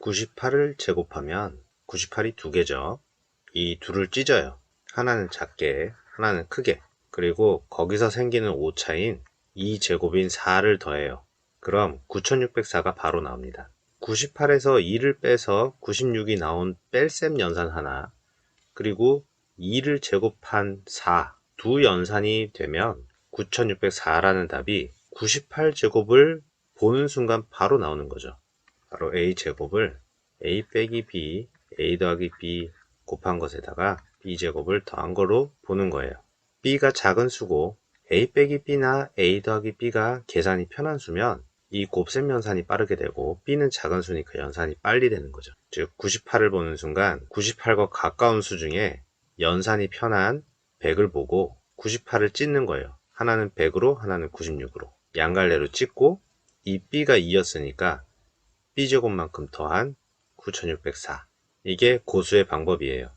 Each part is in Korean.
98을 제곱하면 98이 두 개죠. 이 둘을 찢어요. 하나는 작게, 하나는 크게. 그리고 거기서 생기는 오차인 2제곱인 4를 더해요. 그럼 9604가 바로 나옵니다. 98에서 2를 빼서 96이 나온 뺄셈 연산 하나, 그리고 2를 제곱한 4, 두 연산이 되면 9604라는 답이 98제곱을 보는 순간 바로 나오는 거죠. 바로 a제곱을 a 빼기 b, a 더하기 b 곱한 것에다가 b제곱을 더한 거로 보는 거예요. b가 작은 수고 a 빼기 b나 a 더하기 b가 계산이 편한 수면 이 곱셈 연산이 빠르게 되고 b는 작은 수니까 연산이 빨리 되는 거죠. 즉 98을 보는 순간 98과 가까운 수 중에 연산이 편한 100을 보고 98을 찢는 거예요. 하나는 100으로 하나는 96으로 양갈래로 찢고 이 b가 2였으니까 b제곱만큼 더한 9604 이게 고수의 방법이에요.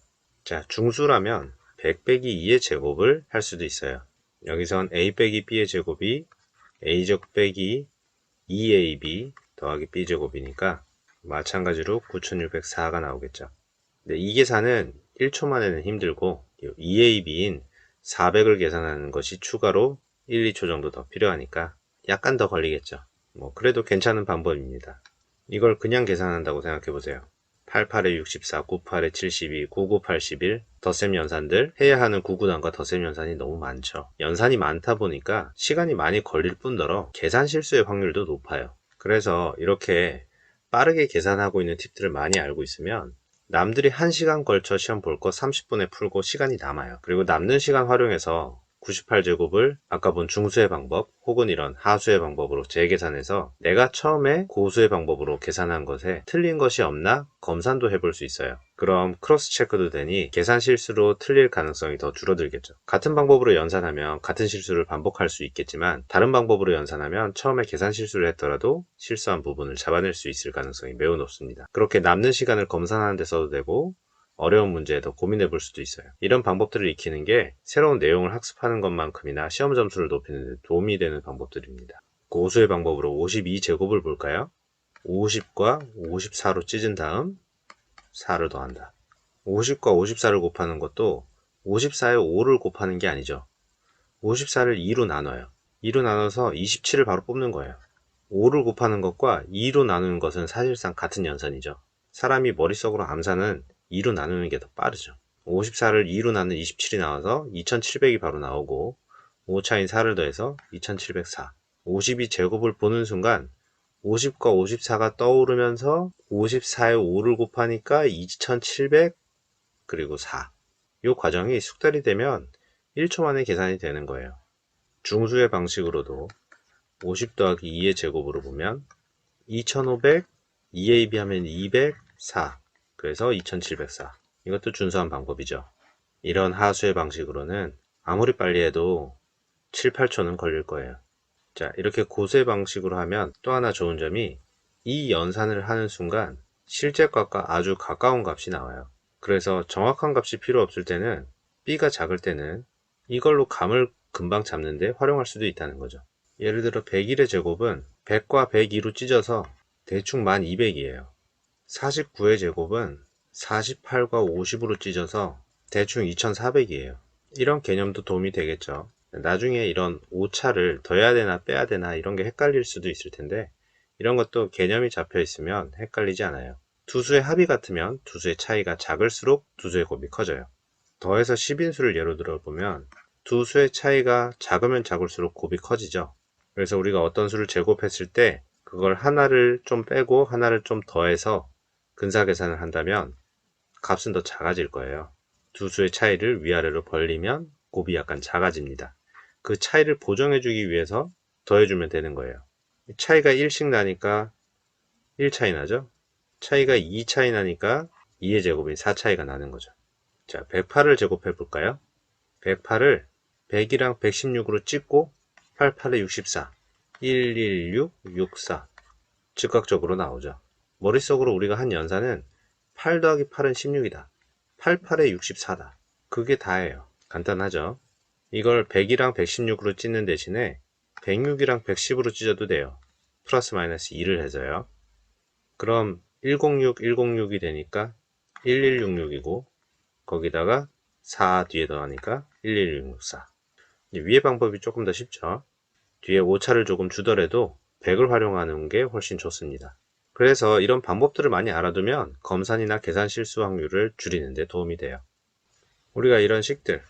자 중수라면 100 빼기 2의 제곱을 할 수도 있어요. 여기선 a 빼기 b의 제곱이 a제곱 빼기 2ab 더하기 b제곱이니까 마찬가지로 9604가 나오겠죠. 근데 이 계산은 1초 만에는 힘들고 2ab인 400을 계산하는 것이 추가로 1, 2초 정도 더 필요하니까 약간 더 걸리겠죠. 뭐 그래도 괜찮은 방법입니다. 이걸 그냥 계산한다고 생각해 보세요. 88에 64, 98에 72, 99, 81 덧셈 연산들 해야 하는 구구단과 덧셈 연산이 너무 많죠. 연산이 많다 보니까 시간이 많이 걸릴 뿐더러 계산 실수의 확률도 높아요. 그래서 이렇게 빠르게 계산하고 있는 팁들을 많이 알고 있으면 남들이 1시간 걸쳐 시험 볼 거 30분에 풀고 시간이 남아요. 그리고 남는 시간 활용해서 98제곱을 아까 본 중수의 방법 혹은 이런 하수의 방법으로 재계산해서 내가 처음에 고수의 방법으로 계산한 것에 틀린 것이 없나 검산도 해볼 수 있어요. 그럼 크로스 체크도 되니 계산 실수로 틀릴 가능성이 더 줄어들겠죠. 같은 방법으로 연산하면 같은 실수를 반복할 수 있겠지만 다른 방법으로 연산하면 처음에 계산 실수를 했더라도 실수한 부분을 잡아낼 수 있을 가능성이 매우 높습니다. 그렇게 남는 시간을 검산하는 데 써도 되고 어려운 문제에 더 고민해 볼 수도 있어요. 이런 방법들을 익히는 게 새로운 내용을 학습하는 것만큼이나 시험 점수를 높이는 데 도움이 되는 방법들입니다. 고수의 방법으로 52제곱을 볼까요? 50과 54로 찢은 다음 4를 더한다. 50과 54를 곱하는 것도 54에 5를 곱하는 게 아니죠. 54를 2로 나눠요. 2로 나눠서 27을 바로 뽑는 거예요. 5를 곱하는 것과 2로 나누는 것은 사실상 같은 연산이죠. 사람이 머릿속으로 암산은 2로 나누는 게 더 빠르죠. 54를 2로 나누는 27이 나와서 2700이 바로 나오고 5차인 4를 더해서 2704 52 제곱을 보는 순간 50과 54가 떠오르면서 54에 5를 곱하니까 2700 그리고 4. 이 과정이 숙달이 되면 1초 만에 계산이 되는 거예요. 중수의 방식으로도 50 더하기 2의 제곱으로 보면 2500 2ab 하면 204 그래서 2704. 이것도 준수한 방법이죠. 이런 하수의 방식으로는 아무리 빨리 해도 7, 8초는 걸릴 거예요. 자, 이렇게 고수의 방식으로 하면 또 하나 좋은 점이 이 연산을 하는 순간 실제 값과 아주 가까운 값이 나와요. 그래서 정확한 값이 필요 없을 때는 B가 작을 때는 이걸로 감을 금방 잡는데 활용할 수도 있다는 거죠. 예를 들어 101의 제곱은 100과 102로 찢어서 대충 1200이에요. 49의 제곱은 48과 50으로 찢어서 대충 2400이에요. 이런 개념도 도움이 되겠죠. 나중에 이런 오차를 더해야 되나 빼야 되나 이런 게 헷갈릴 수도 있을 텐데 이런 것도 개념이 잡혀 있으면 헷갈리지 않아요. 두 수의 합이 같으면 두 수의 차이가 작을수록 두 수의 곱이 커져요. 더해서 10인수를 예로 들어보면 두 수의 차이가 작으면 작을수록 곱이 커지죠. 그래서 우리가 어떤 수를 제곱했을 때 그걸 하나를 좀 빼고 하나를 좀 더해서 근사 계산을 한다면 값은 더 작아질 거예요. 두 수의 차이를 위아래로 벌리면 곱이 약간 작아집니다. 그 차이를 보정해주기 위해서 더해주면 되는 거예요. 차이가 1씩 나니까 1 차이 나죠? 차이가 2 차이 나니까 2의 제곱인 4 차이가 나는 거죠. 자, 108을 제곱해 볼까요? 108을 100이랑 116으로 찍고 88에 64, 116, 64 즉각적으로 나오죠. 머릿속으로 우리가 한 연산은 8 더하기 8은 16이다. 88에 64다. 그게 다예요. 간단하죠? 이걸 100이랑 116으로 찢는 대신에 106이랑 110으로 찢어도 돼요. 플러스 마이너스 2를 해서요. 그럼 106, 106이 되니까 1166이고 거기다가 4 뒤에 더하니까 11664. 위의 방법이 조금 더 쉽죠. 뒤에 오차를 조금 주더라도 100을 활용하는 게 훨씬 좋습니다. 그래서 이런 방법들을 많이 알아두면 검산이나 계산 실수 확률을 줄이는 데 도움이 돼요. 우리가 이런 식들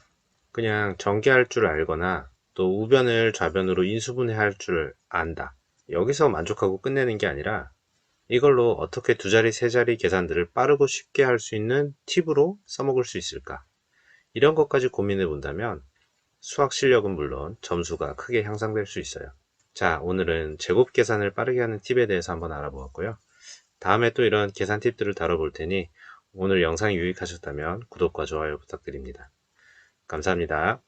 그냥 전개할 줄 알거나 또 우변을 좌변으로 인수분해할 줄 안다. 여기서 만족하고 끝내는 게 아니라 이걸로 어떻게 두 자리, 세 자리 계산들을 빠르고 쉽게 할 수 있는 팁으로 써먹을 수 있을까? 이런 것까지 고민해 본다면 수학 실력은 물론 점수가 크게 향상될 수 있어요. 자, 오늘은 제곱 계산을 빠르게 하는 팁에 대해서 한번 알아보았고요. 다음에 또 이런 계산 팁들을 다뤄볼 테니 오늘 영상이 유익하셨다면 구독과 좋아요 부탁드립니다. 감사합니다.